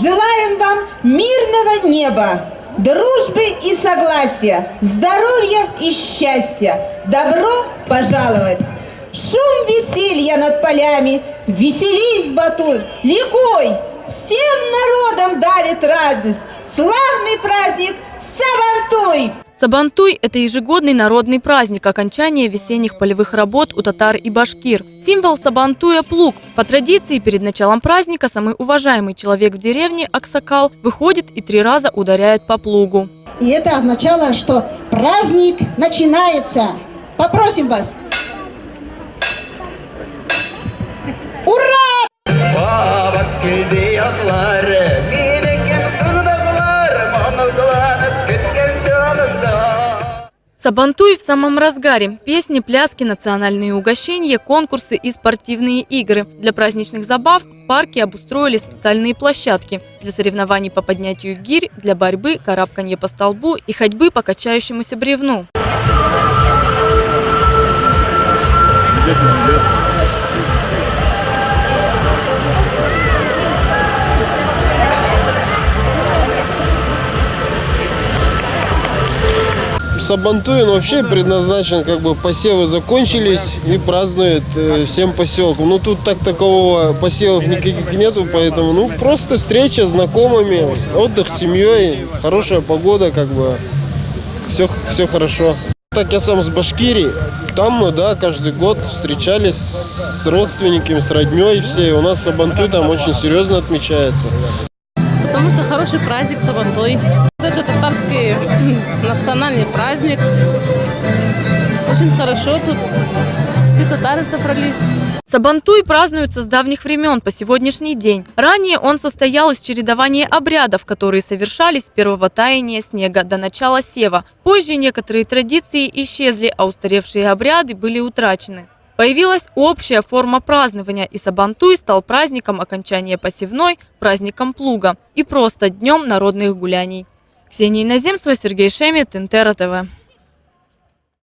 Желаем вам мирного неба, дружбы и согласия, здоровья и счастья. Добро пожаловать! Шум веселья над полями, веселись, Батур, ликуй! Всем народам дарит радость, славный праздник! Сабантуй – это ежегодный народный праздник окончания весенних полевых работ у татар и башкир. Символ Сабантуя – плуг. По традиции, перед началом праздника самый уважаемый человек в деревне, Аксакал, выходит и три раза ударяет по плугу. И это означало, что праздник начинается. Попросим вас. Ура! Сабантуй в самом разгаре. Песни, пляски, национальные угощения, конкурсы и спортивные игры. Для праздничных забав в парке обустроили специальные площадки для соревнований по поднятию гирь, для борьбы, карабканья по столбу и ходьбы по качающемуся бревну. Сабантуй он вообще предназначен, как бы посевы закончились и празднует э, всем поселком. Ну тут так такового посевов никаких нету, поэтому ну просто встреча с знакомыми, отдых с семьей, хорошая погода, как бы все, все хорошо. Так я сам с Башкирии, там мы, да, каждый год встречались с родственниками, с родней все. У нас Сабантуй там очень серьезно отмечается. Потому что хороший праздник Сабантой. Это татарский национальный праздник. Очень хорошо тут все татары собрались. Сабантуй празднуется с давних времен по сегодняшний день. Ранее он состоял из чередования обрядов, которые совершались с первого таяния снега до начала сева. Позже некоторые традиции исчезли, а устаревшие обряды были утрачены. Появилась общая форма празднования, и Сабантуй стал праздником окончания посевной, праздником плуга и просто днем народных гуляний. Ксения Иноземцева, Сергей Шемет, Интера ТВ.